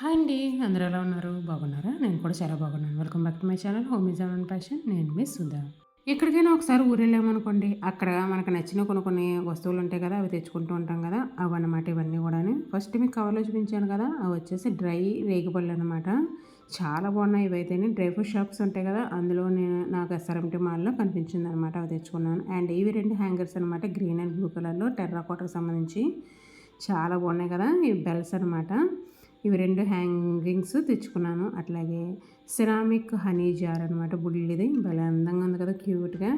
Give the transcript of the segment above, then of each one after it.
Hi అండి అందరూ ఎలా ఉన్నారు? బాగున్నారా? నేను కూడా చాలా బాగున్నాను. Welcome back to my channel home is and passion నేను మీ సుధా. ఎక్కడికైనా ఒకసారి ఊరు వెళ్ళామనుకోండి అక్కడ మనకు నచ్చిన కొన్ని కొన్ని వస్తువులు ఉంటాయి కదా అవి తెచ్చుకుంటూ ఉంటాం కదా అవి అన్నమాట ఇవన్నీ కూడా ఫస్ట్ మీకు కవర్లో చూపించాను కదా అవి వచ్చేసి డ్రై రేగిపళ్ళు అనమాట చాలా బాగున్నాయి ఇవైతేనే. డ్రై ఫ్రూట్ షాప్స్ ఉంటాయి కదా అందులో నేను నాకు ఎస్ఆర్ఎంటీ మాల్లో కనిపించింది అనమాట అవి తెచ్చుకున్నాను. అండ్ ఇవి రెండు హ్యాంగర్స్ అనమాట గ్రీన్ అండ్ బ్లూ కలర్లో టెర్రాకోటకు సంబంధించి. చాలా బాగున్నాయి కదా ఇవి బెల్స్ అనమాట ఇవి రెండు హ్యాంగింగ్స్ తెచ్చుకున్నాను. అట్లాగే సిరామిక్ హనీ జార్ అనమాట బుల్లిది. భలే అందంగా ఉంది కదా క్యూట్గా.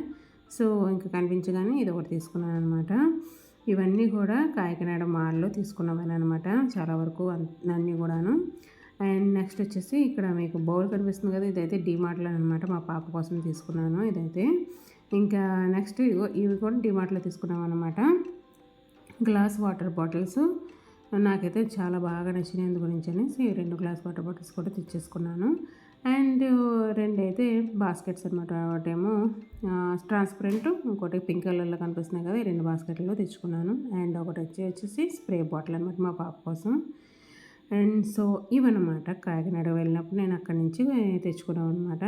సో ఇంకా కనిపించగానే ఇది ఒకటి తీసుకున్నాను అనమాట ఇవన్నీ కూడా కాకినాడ మాల్లో తీసుకున్నవని అనమాట చాలా వరకు అన్నీ కూడాను. అండ్ నెక్స్ట్ వచ్చేసి ఇక్కడ మీకు బౌల్ కనిపిస్తుంది కదా ఇదైతే డిమార్ట్లో అనమాట మా పాప కోసం తీసుకున్నాను ఇదైతే. ఇంకా నెక్స్ట్ ఇవి ఇవి కూడా డిమార్ట్లో తీసుకున్నాం అనమాట గ్లాస్ వాటర్ బాటిల్స్. నాకైతే చాలా బాగా నచ్చినాయి అందు గురించి రెండు గ్లాస్ వాటర్ బాటిల్స్ కూడా తెచ్చేసుకున్నాను. అండ్ రెండు అయితే బాస్కెట్స్ అనమాట ఒకటేమో ట్రాన్స్పరెంట్ ఇంకోటి పింక్ కలర్లో కనిపిస్తున్నాయి కదా ఈ రెండు బాస్కెట్లో తెచ్చుకున్నాను. అండ్ ఒకటి వచ్చి వచ్చేసి స్ప్రే బాటిల్ అనమాట మా పాప కోసం. అండ్ సో ఇవన్నమాట. కాకినాడ వెళ్ళినప్పుడు నేను అక్కడి నుంచి తెచ్చుకున్నాం అనమాట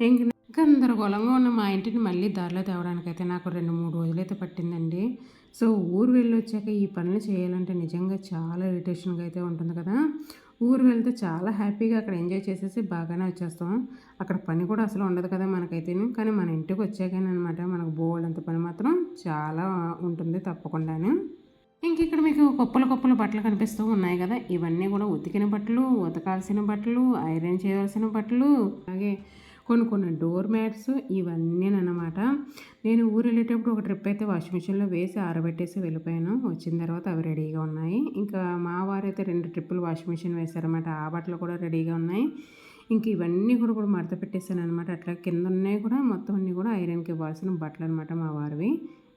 ఇంక గందరగోళంగా ఉన్న మా ఇంటిని మళ్ళీ దారిలో తేవడానికైతే నాకు రెండు మూడు రోజులైతే పట్టిందండి. సో ఊరు వెళ్ళి వచ్చాక ఈ పనులు చేయాలంటే నిజంగా చాలా ఇరిటేషన్గా అయితే ఉంటుంది కదా. ఊరు వెళ్తే చాలా హ్యాపీగా అక్కడ ఎంజాయ్ చేసేసి బాగానే వచ్చేస్తాం. అక్కడ పని కూడా అసలు ఉండదు కదా మనకైతే కానీ మన ఇంటికి వచ్చాకనే అనమాట మనకు బోల్డ్ అంత పని మాత్రం చాలా ఉంటుంది తప్పకుండానే. ఇంక ఇక్కడ మీకు కుప్పలు కుప్పలు బట్టలు కనిపిస్తూ ఉన్నాయి కదా. ఇవన్నీ కూడా ఉతికిన బట్టలు ఉతకాల్సిన బట్టలు ఐరన్ చేయవలసిన బట్టలు అలాగే కొన్ని కొన్ని డోర్ మ్యాట్స్ ఇవన్నీ అనమాట నేను ఊరు వెళ్ళేటప్పుడు ఒక ట్రిప్ అయితే వాషింగ్ మిషన్లో వేసి ఆరబెట్టేసి వెళ్ళిపోయాను. వచ్చిన తర్వాత అవి రెడీగా ఉన్నాయి. ఇంకా మా వారైతే రెండు ట్రిప్పులు వాషింగ్ మిషన్ వేశారన్నమాట. ఆ బట్టలు కూడా రెడీగా ఉన్నాయి. ఇంక ఇవన్నీ కూడా కూడా మడత పెట్టేశాను అనమాట అట్లా కింద ఉన్నాయి కూడా మొత్తం అన్నీ కూడా ఐరన్కి ఇవ్వాల్సిన బట్టలు అనమాట మా వారివి.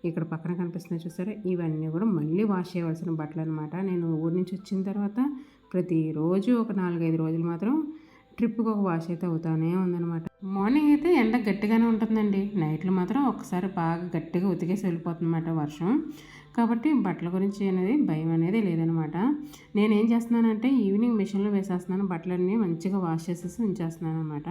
ఇక్కడ పక్కన కనిపిస్తున్నాయి చూసారా? ఇవన్నీ కూడా మళ్ళీ వాష్ చేయవలసిన బట్టలు అనమాట నేను ఊరి నుంచి వచ్చిన తర్వాత ప్రతిరోజు ఒక నాలుగైదు రోజులు మాత్రం ట్రిప్కి ఒక వాష్ అయితే అవుతానే ఉందన్నమాట. మార్నింగ్ అయితే ఎండ గట్టిగానే ఉంటుందండి. నైట్లు మాత్రం ఒకసారి బాగా గట్టిగా ఉతికేసి వెళ్ళిపోతుందన్నమాట వర్షం. కాబట్టి బట్టల గురించి అనేది భయం అనేది లేదనమాట నేనేం చేస్తున్నానంటే ఈవినింగ్ మిషన్లో వేసేస్తున్నాను. బట్టలన్నీ మంచిగా వాష్ చేసేసి ఉంచేస్తున్నాను అనమాట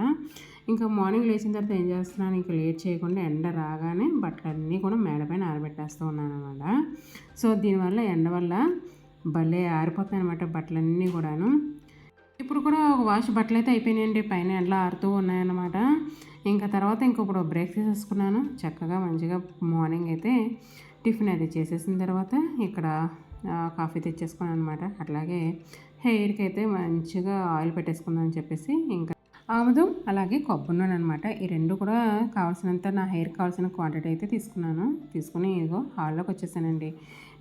ఇంకా మార్నింగ్ లేచిన తర్వాత ఏం చేస్తున్నాను? ఇంకా లేట్ చేయకుండా ఎండ రాగానే బట్టలన్నీ కూడా మేడపైన ఆరబెట్టేస్తూ ఉన్నాను అనమాట సో దీనివల్ల ఎండ వల్ల భలే ఆరిపోతాయి అనమాట బట్టలన్నీ కూడాను. ఇప్పుడు కూడా ఒక వాష్ బట్టలు అయితే అయిపోయినాయండి పైన ఎండలో ఆరుతూ ఉన్నాయన్నమాట. ఇంకా తర్వాత ఇంకొకటి బ్రేక్ చేసేసుకున్నాను చక్కగా మంచిగా మార్నింగ్ అయితే టిఫిన్ అది చేసేసిన తర్వాత ఇక్కడ కాఫీ తెచ్చేసుకున్నాను అనమాట అట్లాగే హెయిర్కి అయితే మంచిగా ఆయిల్ పెట్టేసుకుందాం చెప్పేసి ఇంకా ఆముదం అలాగే కొబ్బరి నూనె అనమాట ఈ రెండు కూడా కావాల్సినంత నా హెయిర్ కావాల్సిన క్వాంటిటీ అయితే తీసుకున్నాను. తీసుకుని ఇదిగో హాల్లోకి వచ్చేసానండి.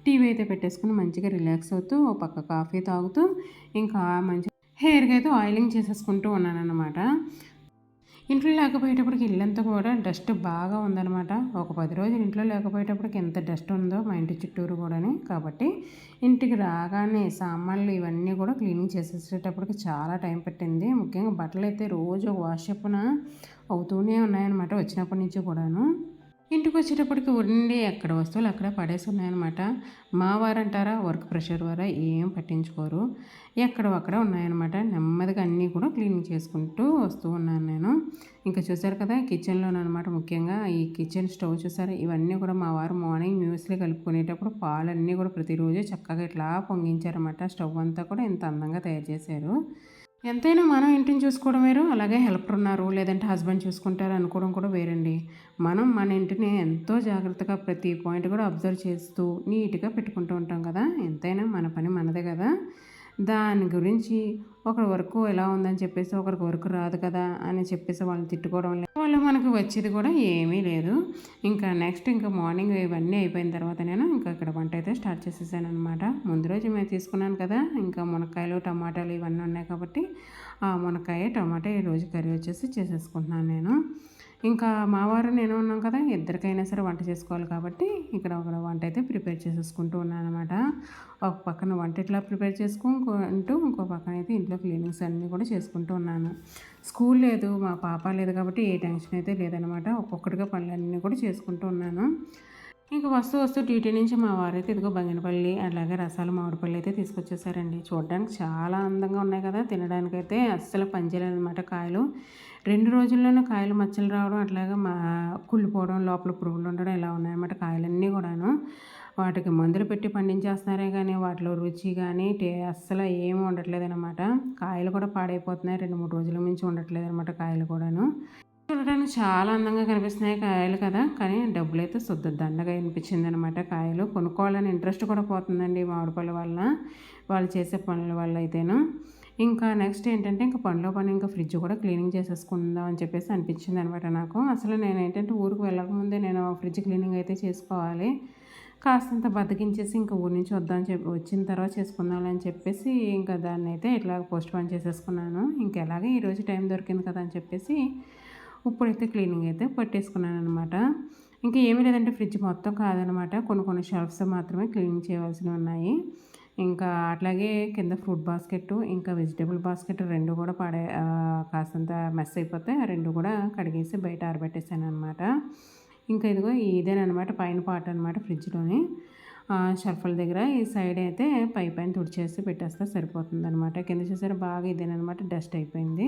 టీవీ అయితే పెట్టేసుకుని మంచిగా రిలాక్స్ అవుతూ ఒక పక్క కాఫీ తాగుతూ ఇంకా మంచి హెయిర్కి అయితే ఆయిలింగ్ చేసేసుకుంటూ ఉన్నాను అనమాట ఇంట్లో లేకపోయేటప్పటికి ఇల్లంతా కూడా డస్ట్ బాగా ఉందనమాట ఒక పది రోజులు ఇంట్లో లేకపోయేటప్పటికి ఎంత డస్ట్ ఉందో మా ఇంటి చుట్టూరు కూడాని. కాబట్టి ఇంటికి రాగానే సామాన్లు ఇవన్నీ కూడా క్లీనింగ్ చేసేసేటప్పటికి చాలా టైం పట్టింది. ముఖ్యంగా బట్టలు అయితే రోజు వాష్ చెప్పున అవుతూనే ఉన్నాయన్నమాట వచ్చినప్పటి నుంచి కూడాను. ఇంటికి వచ్చేటప్పటికి ఉండి అక్కడ వస్తువులు అక్కడ పడేసి ఉన్నాయన్నమాట మా వారంటారా వర్క్ ప్రెషర్ వారా ఏం పట్టించుకోరు. ఎక్కడ అక్కడ ఉన్నాయన్నమాట. నెమ్మదిగా అన్నీ కూడా క్లీనింగ్ చేసుకుంటూ వస్తూ ఉన్నాను నేను. ఇంకా చూసారు కదా కిచెన్లోనమాట ముఖ్యంగా. ఈ కిచెన్ స్టవ్ చూసారు? ఇవన్నీ కూడా మా వారు మార్నింగ్ న్యూస్లో కలుపుకునేటప్పుడు పాలన్నీ కూడా ప్రతిరోజు చక్కగా ఇట్లా పొంగించారన్నమాట. స్టవ్ అంతా కూడా ఇంత అందంగా తయారు చేశారు. ఎంతైనా మనం ఇంటిని చూసుకోవడం వేరు అలాగే హెల్పర్ ఉన్నారు లేదంటే హస్బెండ్ చూసుకుంటారు అనుకోవడం కూడా వేరండి. మనం మన ఇంటిని ఎంతో జాగ్రత్తగా ప్రతి పాయింట్ కూడా అబ్జర్వ్ చేస్తూ నీట్గా పెట్టుకుంటూ ఉంటాం కదా ఎంతైనా మన పని మనదే కదా. దాని గురించి ఒకరి వరకు ఎలా ఉందని చెప్పేసి ఒకరికి వర్క్ రాదు కదా అని చెప్పేసి వాళ్ళని తిట్టుకోవడం లేదు. వాళ్ళు మనకు వచ్చేది కూడా ఏమీ లేదు. ఇంకా నెక్స్ట్ ఇంకా మార్నింగ్ ఇవన్నీ అయిపోయిన తర్వాత నేను ఇంకా ఇక్కడ వంట అయితే స్టార్ట్ చేసేసాను అనమాట ముందు రోజు మేము తీసుకున్నాను కదా ఇంకా మునక్కాయలు టమాటాలు ఇవన్నీ ఉన్నాయి కాబట్టి ఆ మునక్కాయ టమాటా ఈ రోజు కర్రీ వచ్చేసి చేసేసుకుంటున్నాను నేను. ఇంకా మా వారు నేను ఉన్నాం కదా ఇద్దరికైనా సరే వంట చేసుకోవాలి కాబట్టి ఇక్కడ ఒక వంట అయితే ప్రిపేర్ చేసేసుకుంటూ ఉన్నాను అనమాట ఒక పక్కన వంట ఇట్లా ప్రిపేర్ చేసుకుంటూ ఇంకో పక్కన అయితే ఇంట్లో క్లీనింగ్స్ అన్నీ కూడా చేసుకుంటూ ఉన్నాను. స్కూల్ లేదు మా పాప లేదు కాబట్టి ఏ టెన్షన్ అయితే లేదనమాట ఒక్కొక్కటిగా పనులన్నీ కూడా చేసుకుంటూ ఉన్నాను. ఇంక వస్తూ వస్తూ డ్యూటీ నుంచి మా వారైతే ఇదిగో బంగినపల్లి అలాగే రసాలు మామిడిపల్లి అయితే తీసుకొచ్చేసారండి. చూడడానికి చాలా అందంగా ఉన్నాయి కదా తినడానికైతే అస్సలు పనిచేయలేదు అనమాట కాయలు. రెండు రోజుల్లోనే కాయలు మచ్చలు రావడం అట్లాగే మా కుళ్ళిపోవడం లోపల పురుగులు ఉండడం ఇలా ఉన్నాయన్నమాట కాయలన్నీ కూడాను. వాటికి మందులు పెట్టి పండించేస్తున్నారే కానీ వాటిలో రుచి కానీ టే అస్సలు ఏమి ఉండట్లేదు అనమాట కాయలు కూడా పాడైపోతున్నాయి రెండు మూడు రోజుల నుంచి ఉండట్లేదు అనమాట కాయలు కూడాను. చూడడానికి చాలా అందంగా కనిపిస్తున్నాయి కాయలు కదా. కానీ డబ్బులు అయితే శుద్ధ దండగా అనిపించింది అనమాట కాయలు. కొనుక్కోవాలని ఇంట్రెస్ట్ కూడా పోతుందండి మామిడి పళ్ళ వల్ల. వాళ్ళు చేసే పనుల వల్ల అయితేను. ఇంకా నెక్స్ట్ ఏంటంటే ఇంకా పనిలో పని ఇంకా ఫ్రిడ్జ్ కూడా క్లీనింగ్ చేసేసుకుందాం అని చెప్పేసి అనిపించింది అనమాట నాకు. అసలు నేను ఏంటంటే ఊరికి వెళ్ళకముందే నేను ఫ్రిడ్జ్ క్లీనింగ్ అయితే చేసుకోవాలి. కాస్తంత బతికించేసి ఇంకా ఊరి నుంచి వద్దామని చెప్పి వచ్చిన తర్వాత చేసుకుందాం అని చెప్పేసి ఇంకా దాన్ని అయితే ఇట్లా పోస్ట్ పోన్ చేసేసుకున్నాను. ఇంకెలాగే ఈరోజు టైం దొరికింది కదా అని చెప్పేసి ఇప్పుడైతే క్లీనింగ్ అయితే పట్టేసుకున్నాను అనమాట ఇంకా ఏమీ లేదంటే ఫ్రిడ్జ్ మొత్తం కాదనమాట కొన్ని కొన్ని షెల్ఫ్స్ మాత్రమే క్లీనింగ్ చేయవలసినవి ఉన్నాయి. ఇంకా అట్లాగే కింద ఫ్రూట్ బాస్కెట్ ఇంకా వెజిటేబుల్ బాస్కెట్ రెండు కూడా పాడే కాస్తంత మెస్ అయిపోతే రెండు కూడా కడిగేసి బయట ఆరబెట్టేసాను అనమాట ఇంకా ఇదిగో ఇదేనమాట పైన పాట అనమాట ఫ్రిడ్జ్లోని. షెల్ఫ్ల దగ్గర ఈ సైడ్ అయితే పై పైన తుడిచేసి పెట్టేస్తే సరిపోతుంది అనమాట కింద చూసారు బాగా ఇదేనమాట డస్ట్ అయిపోయింది.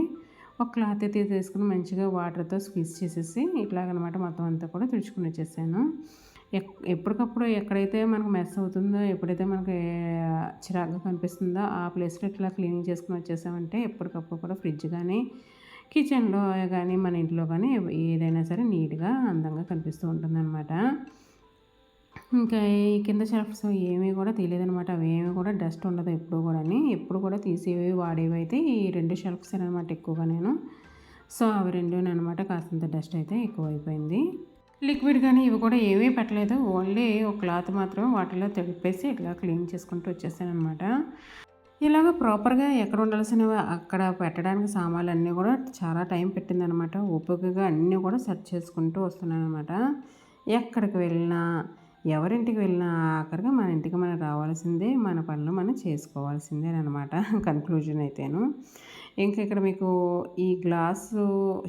ఒక క్లాత్ అయితే తీసుకుని మంచిగా వాటర్తో స్క్వీజ్ చేసేసి ఇట్లాగనమాట మొత్తం అంతా కూడా తుడుచుకుని వచ్చేసాను ఎప్పటికప్పుడు ఎక్కడైతే మనకు మెస్ అవుతుందో ఎప్పుడైతే మనకి చిరాగ్గా కనిపిస్తుందో ఆ ప్లేస్లో ఇట్లా క్లీనింగ్ చేసుకుని వచ్చేసామంటే ఎప్పటికప్పుడు కూడా ఫ్రిడ్జ్ కానీ కిచెన్లో కానీ మన ఇంట్లో కానీ ఏదైనా సరే నీట్గా అందంగా కనిపిస్తూ ఉంటుందన్నమాట. ఇంకా ఈ కింద షెల్ఫ్స్ ఏమీ కూడా తెలియదనమాట అవి అవేమి కూడా డస్ట్ ఉండదు ఎప్పుడు కూడా ఎప్పుడు కూడా తీసేవి వాడేవి అయితే ఈ రెండు షెల్ఫ్స్ అనమాట ఎక్కువగా నేను. సో అవి రెండు అనమాట కాస్తంత డస్ట్ అయితే ఎక్కువైపోయింది. లిక్విడ్ కానీ ఇవి కూడా ఏమీ పెట్టలేదు. ఓన్లీ ఒక క్లాత్ మాత్రమే వాటిలో తడిపేసి ఇట్లా క్లీన్ చేసుకుంటూ వచ్చేసాను అనమాట ఇలాగ ప్రాపర్గా ఎక్కడ ఉండాల్సినవి అక్కడ పెట్టడానికి సామాన్లు అన్నీ కూడా చాలా టైం పెట్టిందనమాట ఓపికగా అన్నీ కూడా సెట్ చేసుకుంటూ వస్తున్నాను అనమాట ఎక్కడికి వెళ్ళినా ఎవరింటికి వెళ్ళినా ఆఖరిగా మన ఇంటికి మనం రావాల్సిందే మన పనులు మనం చేసుకోవాల్సిందే అనమాట కన్క్లూజన్ అయితేను. ఇంకా ఇక్కడ మీకు ఈ గ్లాసు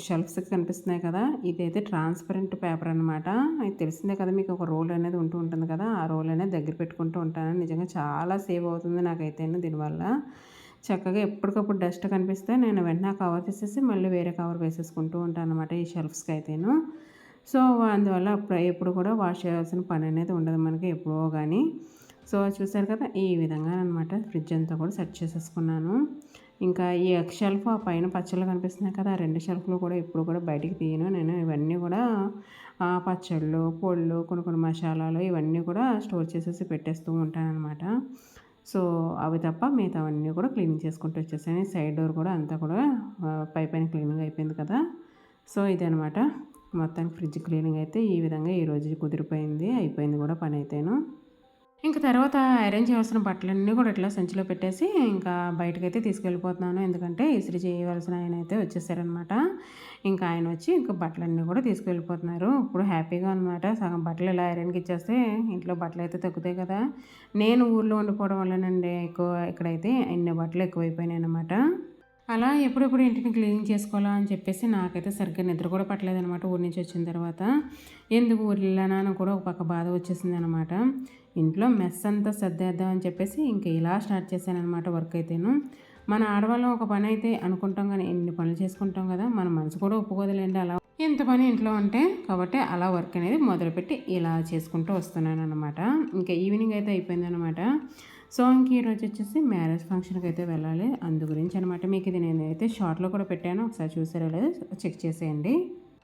షెల్ఫ్స్ కనిపిస్తున్నాయి కదా ఇదైతే ట్రాన్స్పరెంట్ పేపర్ అనమాట అది తెలిసిందే కదా మీకు ఒక రోల్ అనేది ఉంటూ ఉంటుంది కదా ఆ రోల్ అనేది దగ్గర పెట్టుకుంటూ ఉంటాను. నిజంగా చాలా సేవ్ అవుతుంది నాకైతే దీనివల్ల. చక్కగా ఎప్పటికప్పుడు డస్ట్ కనిపిస్తే నేను వెంటనే కవర్ తీసేసి మళ్ళీ వేరే కవర్ వేసేసుకుంటూ ఉంటాను అనమాట ఈ షెల్ఫ్స్కి అయితేను. సో అందువల్ల ఎప్పుడు కూడా వాష్ చేయాల్సిన పని అనేది ఉండదు మనకి ఎప్పుడో కానీ సో చూసారు కదా ఈ విధంగా అనమాట ఫ్రిడ్జ్ అంతా కూడా సెట్ చేసేసుకున్నాను. ఇంకా ఈ షెల్ఫ్ ఆ పైన పచ్చళ్ళు కనిపిస్తున్నాయి కదా ఆ రెండు షెల్ఫ్లు కూడా ఎప్పుడు కూడా బయటికి తీయను. నేను ఇవన్నీ కూడా పచ్చళ్ళు పొళ్ళు కొన్ని కొన్ని మసాలాలు ఇవన్నీ కూడా స్టోర్ చేసేసి పెట్టేస్తూ ఉంటానన్నమాట. సో అవి తప్ప మిగతా అవన్నీ కూడా క్లీనింగ్ చేసుకుంటూ వచ్చేసాను. సైడ్ డోర్ కూడా అంతా కూడా పై పైన క్లీనింగ్ అయిపోయింది కదా. సో ఇదనమాట మొత్తానికి ఫ్రిడ్జ్ క్లీనింగ్ అయితే ఈ విధంగా ఈరోజు కుదిరిపోయింది అయిపోయింది కూడా పని అయితేను. ఇంకా తర్వాత అరేంజ్ చేయాల్సిన బట్టలన్నీ కూడా ఇట్లా సంచిలో పెట్టేసి ఇంకా బయటకైతే తీసుకెళ్ళిపోతున్నాను. ఎందుకంటే ఇస్త్రీ చేయవలసిన ఆయన అయితే వచ్చేసారనమాట ఇంకా ఆయన వచ్చి ఇంకా బట్టలన్నీ కూడా తీసుకెళ్ళిపోతున్నారు. ఇప్పుడు హ్యాపీగా అనమాట సగం బట్టలు ఇలా ఐరన్కి ఇచ్చేస్తే ఇంట్లో బట్టలు అయితే తగ్గుతాయి కదా. నేను ఊర్లో ఉండిపోవడం వల్లనండి ఎక్కువ ఇక్కడైతే ఎన్ని బట్టలు ఎక్కువైపోయినాయి అనమాట అలా ఎప్పుడెప్పుడు ఇంటిని క్లీనింగ్ చేసుకోవాలా అని చెప్పేసి నాకైతే సరిగ్గా నిద్ర కూడా పట్టలేదు అనమాట ఊరి నుంచి వచ్చిన తర్వాత. ఎందుకు ఊరిలోనా అని కూడా ఒక పక్క బాధ వచ్చేసింది అనమాట ఇంట్లో మెస్ అంతా సర్దేద్దాం అని చెప్పేసి ఇంకా ఇలా స్టార్ట్ చేశాను అనమాట వర్క్ అయితేను. మన ఆడవాళ్ళం ఒక పని అయితే అనుకుంటాం కానీ ఎన్ని పనులు చేసుకుంటాం కదా మన మనసు కూడా ఒప్పుకోదలేండి అలా. ఎంత పని ఇంట్లో ఉంటే కాబట్టి అలా వర్క్ అనేది మొదలుపెట్టి ఇలా చేసుకుంటూ వస్తున్నాను అనమాట ఇంకా ఈవినింగ్ అయితే అయిపోయింది అనమాట సో ఇంక ఈరోజు వచ్చేసి మ్యారేజ్ ఫంక్షన్కి అయితే వెళ్ళాలి. అందు గురించి అనమాట మీకు ఇది నేనైతే షార్ట్లో కూడా పెట్టాను. ఒకసారి చూసారో లేదో చెక్ చేసేయండి.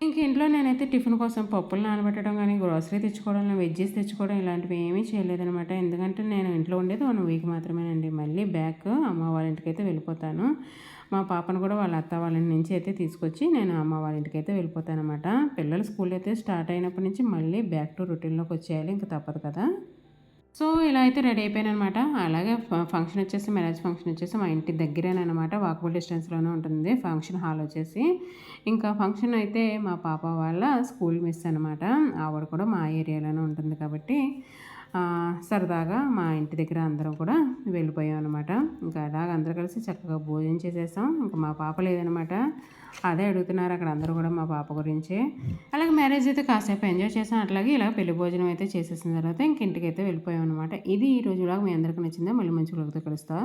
ఇంక ఇంట్లో నేనైతే టిఫిన్ కోసం పప్పులు నానబెట్టడం కానీ గ్రోసరీ తెచ్చుకోవడం వెజ్జెస్ తెచ్చుకోవడం ఇలాంటివి ఏమీ చేయలేదనమాట ఎందుకంటే నేను ఇంట్లో ఉండేది వన్ వీక్ మాత్రమేనండి. మళ్ళీ బ్యాక్ అమ్మ వాళ్ళ ఇంటికి అయితే వెళ్ళిపోతాను. మా పాపను కూడా వాళ్ళ అత్త వాళ్ళ నుంచి అయితే తీసుకొచ్చి నేను అమ్మ వాళ్ళ ఇంటికి అయితే వెళ్ళిపోతాను అనమాట పిల్లలు స్కూల్ అయితే స్టార్ట్ అయినప్పటి నుంచి మళ్ళీ బ్యాక్ టు రొటీన్లోకి వచ్చేయాలి. ఇంకా తప్పదు కదా. సో ఇలా అయితే రెడీ అయిపోయాను అనమాట అలాగే ఫంక్షన్ వచ్చేసి మ్యారేజ్ ఫంక్షన్ వచ్చేసి మా ఇంటి దగ్గరేనమాట వాకబుల్ డిస్టెన్స్లోనే ఉంటుంది ఫంక్షన్ హాల్ వచ్చేసి. ఇంకా ఫంక్షన్ అయితే మా పాప వాళ్ళ స్కూల్ మిస్ అనమాట. ఆవిడ కూడా మా ఏరియాలోనే ఉంటుంది కాబట్టి సరదాగా మా ఇంటి దగ్గర అందరం కూడా వెళ్ళిపోయాం అనమాట ఇంకా అలాగ అందరూ కలిసి చక్కగా భోజనం చేసేసాం. ఇంకా మా పాప లేదనమాట అదే అడుగుతున్నారు అక్కడ అందరూ కూడా మా పాప గురించి. అలాగే మ్యారేజ్ అయితే కాసేపు ఎంజాయ్ చేసాం. అట్లాగే ఇలా పెళ్ళి భోజనం అయితే చేసేసిన తర్వాత ఇంక ఇంటికి అయితే వెళ్ళిపోయాం అనమాట ఇది ఈ రోజు మీ అందరికీ నచ్చిందా? మళ్ళీ మంచి వాళ్ళతో కలుస్తా.